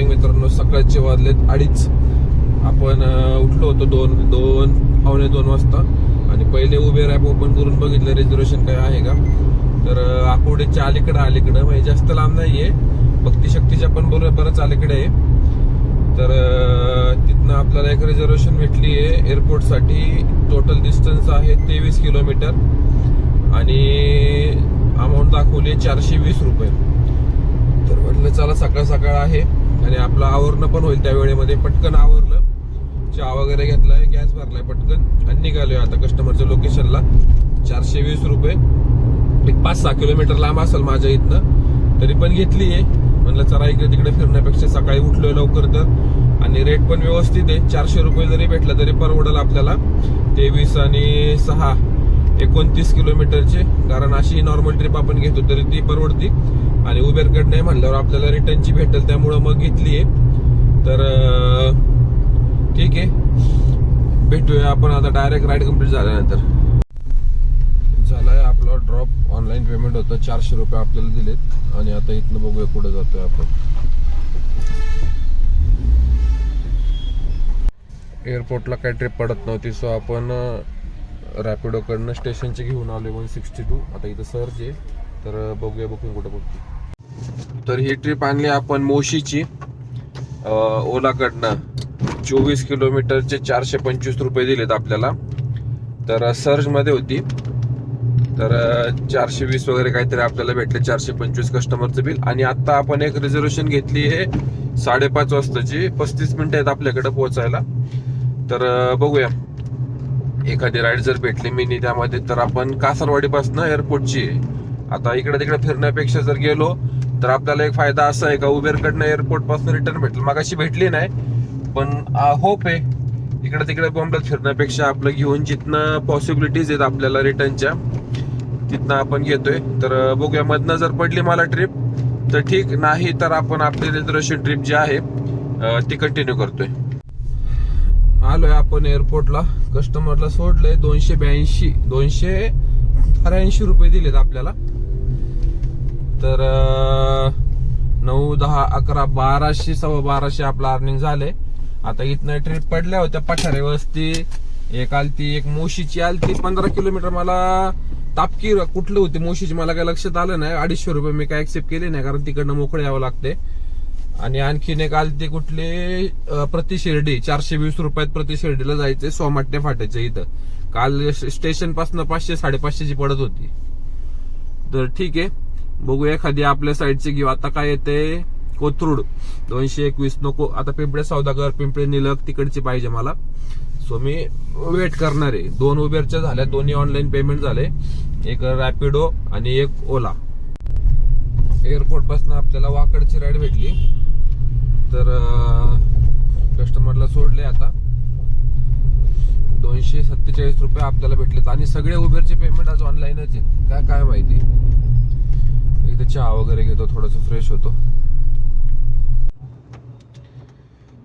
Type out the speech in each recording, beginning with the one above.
Morning मित्रांनो सकाळचे वाजलेत अडीच. आपण उठलो होतो दोन दोन पावणे दोन वाजता. आणि पहिले उबेर ॲप ओपन करून बघितलं रिझर्वेशन काय आहे का? तर अं, आकुर्डीच्या अलीकडं अलीकडं म्हणजे जास्त लांब नाहीये. भक्ती शक्तीच्या पण बरोबर बरंच अलीकडे आहे. तर तिथनं आपल्याला एक रिझर्वेशन भेटली आहे एअरपोर्टसाठी टोटल डिस्टन्स आहे तेवीस किलोमीटर आणि अमाऊंट दाखवली आहे चारशे वीस रुपये. तर म्हटलं चला सकाळ सकाळ आहे. आणि आपलं आवरणं पण होईल त्या वेळेमध्ये. पटकन आवरलं. चहा वगैरे घेतलाय गॅस भरलाय पटकन. आणि निघालोय आता कस्टमरच्या लोकेशनला चारशे वीस रुपये. एक पाच सहा किलोमीटर लांब असेल माझ्या इथनं. तरी पण घेतली आहे म्हणलं चला इकडे तिकडे फिरण्यापेक्षा सकाळी उठलोय लवकर तर. आणि रेट पण व्यवस्थित आहे. चारशे रुपये जरी भेटला तरी परवडेल आपल्याला. तेवीस आणि सहा. एकोणतीस किलोमीटरचे कारण अशी नॉर्मल ट्रिप आपण घेतो तरी ती परवडती. आणि उबेरकडनं नाही म्हणल्यावर आपल्याला रिटर्नची भेटेल त्यामुळं मग घेतली आहे तर ठीक आहे. भेटूया आपण आता डायरेक्ट राईड कंप्लीट झाल्यानंतर. झालाय आपला ड्रॉप ऑनलाईन पेमेंट होतं. चारशे रुपये आपल्याला दिलेत. आणि आता इथनं बघूया कुठे जातोय आपण. एअरपोर्टला काही ट्रिप पडत नव्हती सो आपण रॅपिडोकडनं स्टेशनचे घेऊन आलो वन सिक्स्टी टू आता इथं सर्च आहे. तर बघूया बुकिंग कुठं बघतो. तर ही ट्रिप आणली आपण मोशीची. ओलाकडनं चोवीस किलोमीटरचे चारशे पंचवीस रुपये दिलेत आपल्याला. तर सर्जमध्ये होती. तर चारशे वीस वगैरे काहीतरी आपल्याला भेटले चारशे पंचवीस कस्टमरचं बिल आणि आता आपण एक रिझर्वेशन घेतली आहे साडेपाच वाजताची. पस्तीस मिनिटं आहेत आपल्याकडे पोहोचायला. तर बघूया. एखादी राईड जर भेटली मिनी त्यामध्ये तर आपण कासरवाडीपासून एअरपोर्टची आहे. आता इकडे तिकडे फिरण्यापेक्षा जर गेलो तर आपल्याला एक फायदा असा आहे का उबेरकडनं एअरपोर्टपासून रिटर्न भेटेल. मग अशी भेटली नाही पण होप आहे. इकडे तिकडे बॉम्बला फिरण्यापेक्षा आपलं घेऊन जिथनं पॉसिबिलिटीज आहेत आपल्याला रिटर्नच्या तिथनं आपण घेतोय. तर बघूया मधनं जर पडली मला ट्रिप तर ठीक नाही तर आपण आपली रिझर्वेशन ट्रिप जी आहे ती कंटिन्यू करतोय. आलोय आपण एअरपोर्टला कस्टमरला सोडलंय दोनशे ब्याऐंशी दोनशे त्र्याऐंशी रुपये दिलेत आपल्याला. तर नऊ दहा अकरा बाराशे सव्वा बाराशे आपलं अर्निंग झाले. आता इथनं ट्रिप पडल्या होत्या पठारे वस्ती एक आलती एक मोशीची आलती. पंधरा किलोमीटर मला तापकी कुठली होती मोशीची मला काय लक्षात आलं नाही. अडीचशे रुपये मी काय ऍक्सेप्ट केले नाही कारण तिकडनं मोकळे यावं लागते. आणि आणखीन एक आलती कुठली अं, प्रति शिर्डी. चारशे वीस रुपयात प्रति शिर्डीला जायचे सोमाट्टे फाट्याच्या इथं. काल स्टेशनपासून पाचशे साडेपाचशेची पडत होती. तर ठीक आहे. बघूया एखादी आपल्या साईडची घेऊ. आता काय येते? कोथरूड. दोनशे एकवीस नको. आता पिंपळे सौदागर पिंपळे निलक तिकडची पाहिजे मला. सो मी वेट करणार आहे. दोन उबेरच्या झाल्या दोन्ही ऑनलाईन पेमेंट झाले. एक रॅपिडो आणि एक ओला एअरपोर्टपासून आपल्याला वाकडची राईड भेटली. तर कस्टमरला सोडले आता. दोनशे सत्तेचाळीस रुपये आपल्याला भेटलेत. आणि सगळे उबेरचे पेमेंट आज ऑनलाईनच आहेत. काय काय माहिती? इथे चहा वगैरे घेतो थोडस फ्रेश होतो.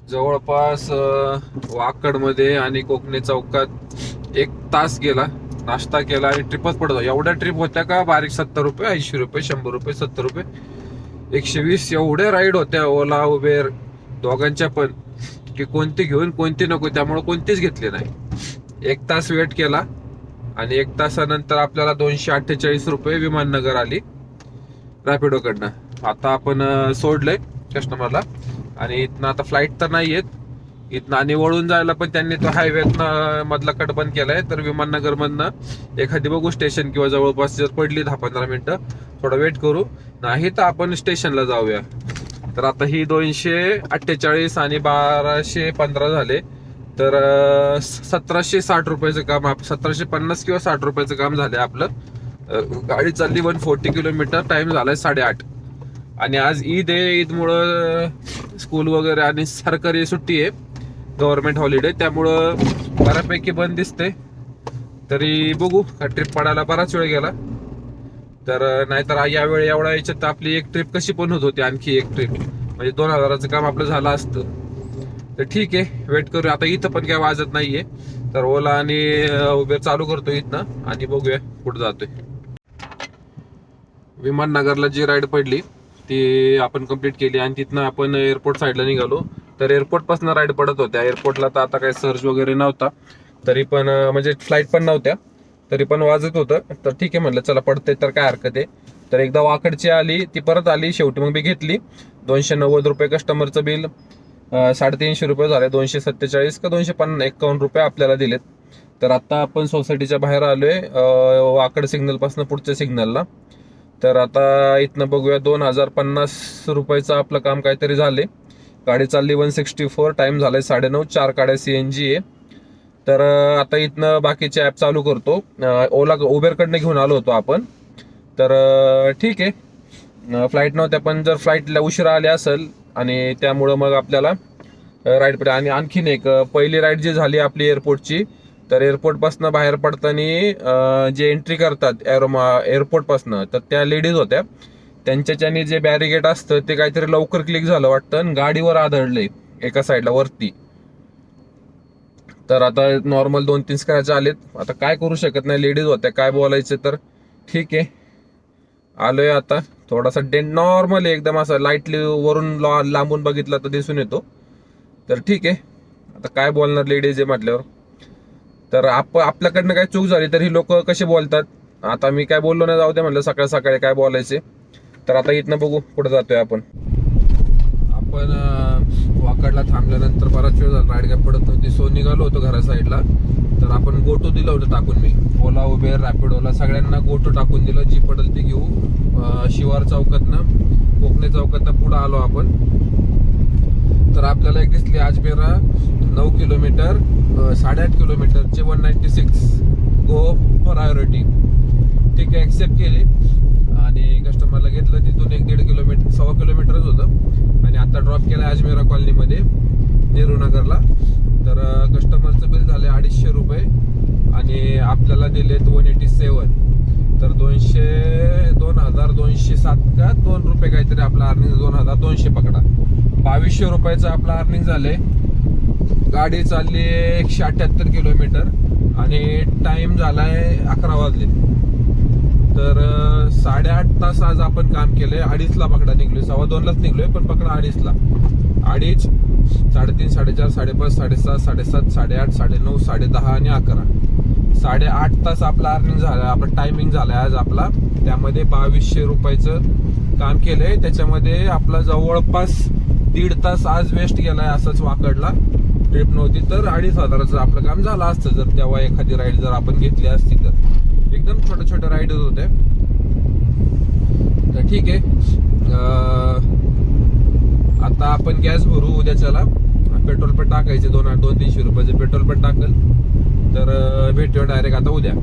जवळपास वाकडमध्ये आणि कोकणे चौकात एक तास गेला नाश्ता केला आणि ट्रिपच पडतो एवढ्या ट्रिप होत्या का? बारीक सत्तर रुपये ऐंशी रुपये शंभर रुपये सत्तर रुपये. एकशे वीस एवढ्या राईड होत्या ओला उबेर दोघांच्या पण की कोणती घेऊन कोणती नको त्यामुळे कोणतीच घेतली नाही. एक तास वेट केला आणि एक तासानंतर आपल्याला दोनशे अठ्ठेचाळीस रुपये विमाननगर आली. रॅपिडोकडनं. आता आपण सोडलंय कस्टमरला आणि इथनं आता फ्लाईट तर नाही आहेत इथनं आणि वळून जायला पण त्यांनी तो हायवे मधला कट बंद केलाय. तर विमाननगर मधनं एखादी बघू स्टेशन किंवा जवळपास जर पडली दहा पंधरा मिनिटं थोडा वेट करू. नाही तर आपण स्टेशनला जाऊया. तर आता ही दोनशे अठ्ठेचाळीस आणि बाराशे पंधरा झाले. तर सतराशे साठ रुपयाचं काम सतराशे पन्नास किंवा साठ रुपयाचं काम झालंय आपलं. गाडी चालली वन फोर्टी किलोमीटर टाइम झालाय साडेआठ. आणि आज ईद आहे ईदमुळं स्कूल वगैरे आणि सरकारी सुट्टी आहे गव्हर्नमेंट हॉलिडे त्यामुळं बऱ्यापैकी बंद दिसते तरी बघू ट्रिप पडायला बराच वेळ गेला. तर नाहीतर यावेळी एवढ्या याच्यात आपली एक ट्रिप कशी पण होत होती आणखी एक ट्रिप म्हणजे दोन हजाराचं काम आपलं झालं असतं. तर ठीक आहे वेट करू आता इथं पण काय वाजत नाहीये. तर ओला आणि उबेर चालू करतो इथनं. आणि बघूया कुठं जातोय. विमाननगरला जी राईड पडली ती आपण कंप्लीट केली आणि तिथनं आपण एअरपोर्ट साईडला निघालो. तर एअरपोर्टपासून राईड पडत होत्या. एअरपोर्टला तर आता काही सर्ज वगैरे नव्हता. तरी पण म्हणजे फ्लाईट पण नव्हत्या. तरी पण वाजत होतं. तर ठीक आहे म्हटलं चला पडते तर काय हरकत आहे. तर एकदा वाकडची आली ती परत आली. शेवटी मग मी घेतली. दोनशे नव्वद रुपये कस्टमरचं बिल साडेतीनशे रुपये झाले. दोनशे सत्तेचाळीस का दोनशे पन्नास एकावन्न रुपये आपल्याला दिलेत. तर आत्ता आपण सोसायटीच्या बाहेर आलोय आहे वाकड सिग्नलपासून पुढच्या सिग्नलला तर आता इथनं बघूया दोन हजार पन्नास रुपयाचं आपलं काम काहीतरी झाले. गाडी चालली वन सिक्स्टी फोर टाइम झालाय साडेनऊ चार गाड्या सी एन जी आहे. तर आता इथनं बाकीचे ॲप चालू करतो. ओला उबेरकडनं घेऊन आलो होतो आपण. तर ठीक आहे. फ्लाईट नव्हत्या पण जर फ्लाईटला उशिरा आले असेल आणि त्यामुळं मग आपल्याला राईड पडे आणि आणखीन एक पहिली राईड जी झाली आपली एअरपोर्टची तर एअरपोर्टपासनं बाहेर पडताना जे एंट्री करतात एरोमा एअरपोर्टपासनं तर त्या लेडीज होत्या. त्यांच्याच्याने जे बॅरिगेट असतं ते काहीतरी लवकर क्लिक झालं वाटतं आणि गाडीवर आदळले एका साईडला वरती. तर आता नॉर्मल दोन तीन स्क्रॅच आलेत. आता काय करू शकत नाही लेडीज होत्या काय बोलायचं तर. ठीक आहे. आलोय आता. थोडासा डेंट नॉर्मल एकदम असं लाईटली वरून लांबून बघितलं तर दिसून येतो. तर ठीक आहे. आता काय बोलणार लेडीज आहे म्हटल्यावर? तर आप आपल्याकडनं काय चूक झाली तर ही लोक कसे बोलतात? आता मी काय बोललो नाही जाऊ दे म्हटलं सकाळ सकाळी काय बोलायचे. तर आता इथनं बघू कुठं जातोय आपण. आपण वाकडला थांबल्यानंतर बराच वेळ झाला राईड काय पडत नव्हती. सो निघालो होतो घरा साईडला. तर आपण गोटो दिलं होतं टाकून मी. ओला उबेर रॅपिडोला सगळ्यांना गोटो टाकून दिलं. जी पडल ती घेऊ शिवार चौकातनं कोकणे चौकातनं पुढं आलो आपण. तर आपल्याला एक दिसली अजमेरा नऊ किलोमीटर साडेआठ किलोमीटरचे one ninety six go priority ठीक आहे ॲक्सेप्ट केली. आणि कस्टमरला घेतलं तिथून एक दीड किलोमीटर सव्वा किलोमीटरच होतं. आणि आता ड्रॉप केला अजमेरा कॉलनीमध्ये नेहरूनगरला. तर कस्टमरचं बिल झालं अडीचशे रुपये. आणि आपल्याला दिले वन एटी सेवन तर दोनशे दोन हजार दोनशे सात का दोन रुपये काहीतरी आपला अर्निंग दोन हजार दोनशे पकडा. बावीसशे रुपयाचं आपलं अर्निंग झालंय. गाडी चालली एकशे अठ्याहत्तर किलोमीटर आणि टाइम झालाय अकरा वाजले. तर साडेआठ तास आज आपण काम केलंय. अडीचला पकडा निघलोय. सव्वा दोनलाच निघलोय पण पकडा अडीचला. अडीच साडेतीन साडेचार साडेपाच साडेसात साडेसात साडेआठ साडेनऊ साडेदहा आणि अकरा. साडेआठ तास आपला अर्निंग झाला आपला टायमिंग झालाय आज आपला. त्यामध्ये बावीसशे रुपयाचं काम केलंय. त्याच्यामध्ये आपला जवळपास दीड तास आज वेस्ट गेलाय असंच वाकडला. ट्रिप नव्हती तर अडीच हजाराचं आपलं काम झालं असतं. जर तेव्हा एखादी राईड जर आपण घेतली असती तर. एकदम छोट्या छोट्या राईडच होत्या तर ठीक आहे. आता आपण गॅस भरू उद्याच्याला. पेट्रोल पण टाकायचे दोन दोन तीनशे रुपयाचे पेट्रोल पण टाकल. तर भेटूया डायरेक्ट आता उद्या.